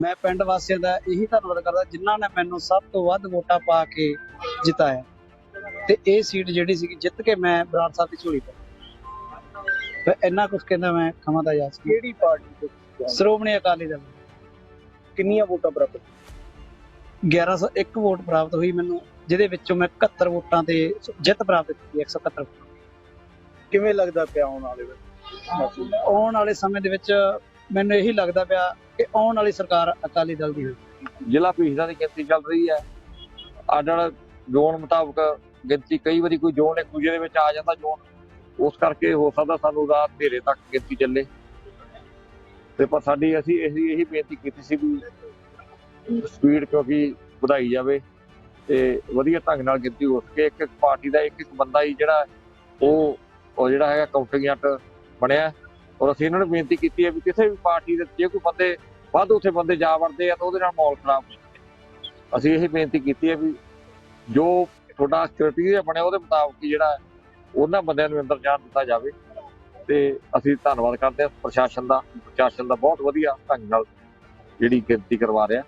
ਮੈਂ ਪਿੰਡ ਵਾਸੀਆਂ ਦਾ ਇਹੀ ਧੰਨਵਾਦ ਕਰਦਾ ਜਿਨ੍ਹਾਂ ਨੇ ਮੈਨੂੰ ਸਭ ਤੋਂ ਵੱਧ ਵੋਟਾਂ ਪਾ ਕੇ ਜਿਤਾਇਆ। ਤੇ ਇਹ ਸੀਟ ਜਿਹੜੀ ਸੀ ਜਿੱਤ ਕੇ ਮੈਂ ਬਰਾੜ ਸਾਹਿਬ ਦੀ ਝੋਲੀ ਪਾਈ ਤੇ ਇੰਨਾ ਕੁਝ ਕਹਿੰਦਾ ਮੈਂ ਖਮਾ ਦਾ ਯਾਦ ਕਿਹੜੀ ਪਾਰਟੀ ਤੋਂ? ਸ਼੍ਰੋਮਣੀ ਅਕਾਲੀ ਦਲ। ਕਿੰਨੀਆਂ ਵੋਟਾਂ ਪ੍ਰਾਪਤ 1101 ਵੋਟ ਪ੍ਰਾਪਤ ਹੋਈ ਮੈਨੂੰ ਜਿਹਦੇ ਵਿੱਚੋਂ ਮੈਂ 71 ਵੋਟਾਂ ਤੇ ਜਿੱਤ ਪ੍ਰਾਪਤ ਕੀਤੀ 171 ਕਿਵੇਂ ਲੱਗਦਾ ਪਿਆ ਆਉਣ ਵਾਲੇ ਵੇਲੇ ਆਉਣ ਵਾਲੇ ਸਮੇਂ ਦੇ ਵਿੱਚ ਮੈਨੂੰ ਇਹੀ ਲੱਗਦਾ ਪਿਆ ਕਿ ਆਉਣ ਵਾਲੀ ਸਰਕਾਰ ਅਕਾਲੀ ਦਲ ਦੀ ਹੋਵੇ ਜ਼ਿਲ੍ਹਾ ਪੀਸਦਾ ਦੀ ਗਿਣਤੀ ਚੱਲ ਰਹੀ ਹੈ। ਆਡਲ ਜ਼ੋਨ ਮੁਤਾਬਕ ਗਿਣਤੀ ਕਈ ਵਾਰੀ ਕੋਈ ਜ਼ੋਨ ਇੱਕ ਦੂਜੇ ਦੇ ਵਿੱਚ ਆ ਜਾਂਦਾ ਜ਼ੋਨ। ਉਸ ਕਰਕੇ ਹੋ ਸਕਦਾ ਸਾਨੂੰ ਰਾਤ ਹਨੇਰੇ ਤੱਕ ਗਿਣਤੀ ਚੱਲੇ। ਤੇ ਪਰ ਸਾਡੀ ਅਸੀਂ ਇਹੀ ਇਹੀ ਬੇਨਤੀ ਕੀਤੀ ਸੀ ਵੀ ਸਪੀਡ ਕਿਉਂਕਿ ਵਧਾਈ ਜਾਵੇ ਤੇ ਵਧੀਆ ਢੰਗ ਨਾਲ ਗਿਣਤੀ ਹੋ ਸਕੇ। ਇੱਕ ਇੱਕ ਪਾਰਟੀ ਦਾ ਇੱਕ ਇੱਕ ਬੰਦਾ ਹੀ ਜਿਹੜਾ ਉਹ ਉਹ ਜਿਹੜਾ ਹੈਗਾ ਕਾਊਂਟਿੰਗ ਏਜੰਟ ਬਣਿਆ। ਔਰ ਅਸੀਂ ਇਹਨਾਂ ਨੂੰ ਬੇਨਤੀ ਕੀਤੀ ਹੈ ਵੀ ਕਿਸੇ ਵੀ ਪਾਰਟੀ ਦੇ ਜੇ ਕੋਈ ਬੰਦੇ ਵੱਧ ਉੱਥੇ ਬੰਦੇ ਜਾ ਵੜਦੇ ਆ ਤਾਂ ਉਹਦੇ ਨਾਲ ਮਾਹੌਲ ਖਰਾਬ ਹੋ ਜਾਂਦਾ ਅਸੀਂ ਇਹ ਬੇਨਤੀ ਕੀਤੀ ਹੈ ਵੀ ਜੋ ਤੁਹਾਡਾ ਕ੍ਰਾਈਟੇਰੀਆ ਬਣਿਆ ਉਹਦੇ ਮੁਤਾਬਕ ਹੀ ਜਿਹੜਾ ਉਹਨਾਂ ਬੰਦਿਆਂ ਨੂੰ ਅੰਦਰ ਜਾਣ ਦਿੱਤਾ ਜਾਵੇ ਤੇ ਅਸੀਂ ਧੰਨਵਾਦ ਕਰਦੇ ਹਾਂ ਪ੍ਰਸ਼ਾਸਨ ਦਾ ਪ੍ਰਸ਼ਾਸਨ ਦਾ ਬਹੁਤ ਵਧੀਆ ਢੰਗ ਨਾਲ ਜਿਹੜੀ ਗਿਣਤੀ ਕਰਵਾ ਰਿਹਾ।